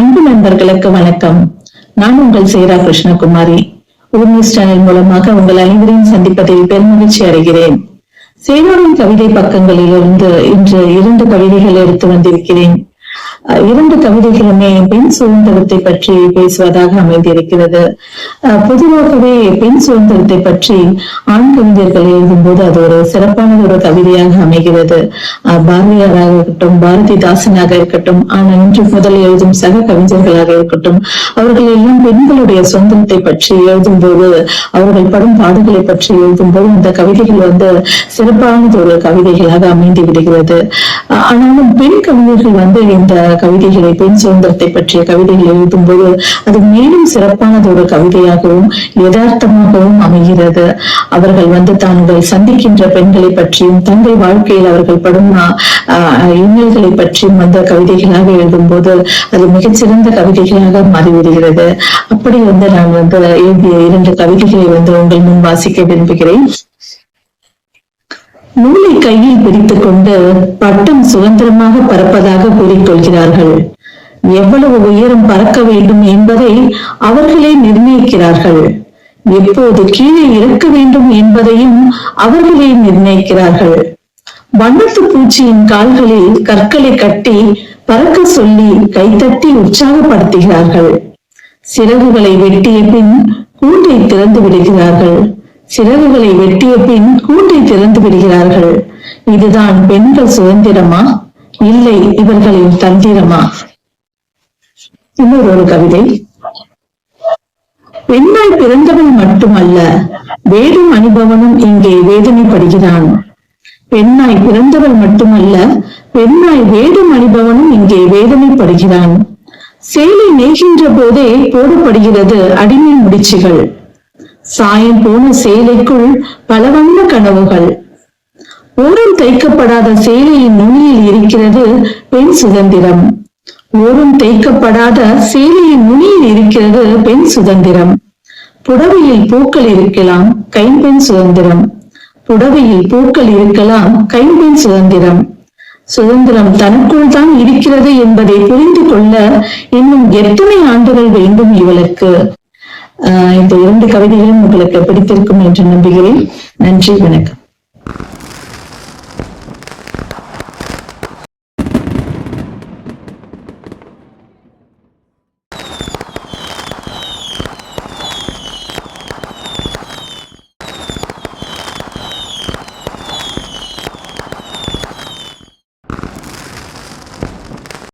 நண்பர்களுக்கு வணக்கம். நான் உங்கள் சேரா கிருஷ்ணகுமாரி. ஊர் சேனல் மூலமாக உங்கள் அனைவரையும் சந்திப்பதில் பெருமகிழ்ச்சி அடைகிறேன். சேராவின் கவிதை பக்கங்களிலிருந்து இன்று இரண்டு கவிதைகள் எடுத்து வந்திருக்கிறேன். இரண்டு கவிதைகளுமே பெண் சுதந்திரத்தை பற்றி பேசுவதாக அமைந்திருக்கிறது. பொதுவாகவே பெண் சுதந்திரத்தை பற்றி ஆண் கவிஞர்கள் எழுதும்போது அது ஒரு சிறப்பான ஒரு கவிதையாக அமைகிறது பாரதியாராக இருக்கட்டும் பாரதிதாசனாக இருக்கட்டும் ஆனால் இன்று முதல் எழுதும் சக கவிஞர்களாக இருக்கட்டும் அவர்கள் எல்லாம் பெண்களுடைய சுதந்திரத்தை பற்றி எழுதும்போது அவர்கள் படும் பாடுகளை பற்றி எழுதும்போது அந்த கவிதைகள் வந்து சிறப்பானது ஒரு கவிதைகளாக அமைந்து விடுகிறது. அஹ் ஆனாலும் பெண் கவிஞர்கள் வந்து இந்த கவிதைகளை பெண் சுதந்திரத்தை பற்றிய கவிதைகள் எழுதும்போது அது மேலும் சிறப்பானது ஒரு கவிதையாகவும் யதார்த்தமாகவும் அமைகிறது. அவர்கள் வந்து தாங்கள் சந்திக்கின்ற பெண்களை பற்றியும் தங்கள் வாழ்க்கையில் அவர்கள் படும் அஹ், இன்னல்களை பற்றியும் அந்த கவிதைகளாக எழுதும்போது அது மிகச்சிறந்த கவிதைகளாக மாறிவிடுகிறது. அப்படி வந்து நான் வந்து எழுதிய இரண்டு கவிதைகளை வந்து உங்கள் முன் வாசிக்க விரும்புகிறேன். நூலை கையில் பிடித்துக் கொண்டு பட்டம் சுதந்திரமாக பறப்பதாக கூறிக்கொள்கிறார்கள் எவ்வளவு உயரம் பறக்க வேண்டும் என்பதை அவர்களே நிர்ணயிக்கிறார்கள். எப்போது கீழே இறக்க வேண்டும் என்பதையும் அவர்களே நிர்ணயிக்கிறார்கள். வண்ணத்து பூச்சியின் கால்களில் கற்களை கட்டி பறக்க சொல்லி கைத்தட்டி உற்சாகப்படுத்துகிறார்கள். சிறகுகளை வெட்டிய பின் கூட்டை திறந்து விடுகிறார்கள். சிறகுகளை வெட்டிய பின் கூட்டை திறந்து விடுகிறார்கள். இதுதான் பெண்கள் சுதந்திரமா? இல்லை இவர்களின் தந்திரமா? இன்னொரு ஒரு கவிதை. பெண்ணாய் பிறந்தவன் மட்டுமல்ல வேடும் அனுபவனும் இங்கே வேதனைப்படுகிறான். பெண்ணாய் பிறந்தவள் மட்டுமல்ல பெண்ணாய் வேடும் அனுபவனும் இங்கே வேதனைப்படுகிறான். சேலை நெய்கின்ற போதே போடப்படுகிறது அடிமை முடிச்சுகள். சாயம் போன சேலைக்குள் பலவண்ண கனவுகள். ஓரம் தைக்கப்படாத சேலையின் நுனியில் இருக்கிறது பெண் சுதந்திரம். ஓரம் தைக்கப்படாத சேலையின் நுனியில் இருக்கிறது பெண் சுதந்திரம். புடவையில் பூக்கள் இருக்கலாம் கைம்பெண் சுதந்திரம். புடவையில் பூக்கள் இருக்கலாம் கைம்பெண் சுதந்திரம். சுதந்திரம் தனக்குள் தான் இருக்கிறது என்பதை புரிந்து கொள்ள இன்னும் எத்தனை ஆண்டுகள் வேண்டும் இவளுக்கு? இந்த இரண்டு கவிதைகளும் உங்களுக்கு பிடித்திருக்கும் என்று நம்புகிறேன் நன்றி வணக்கம்.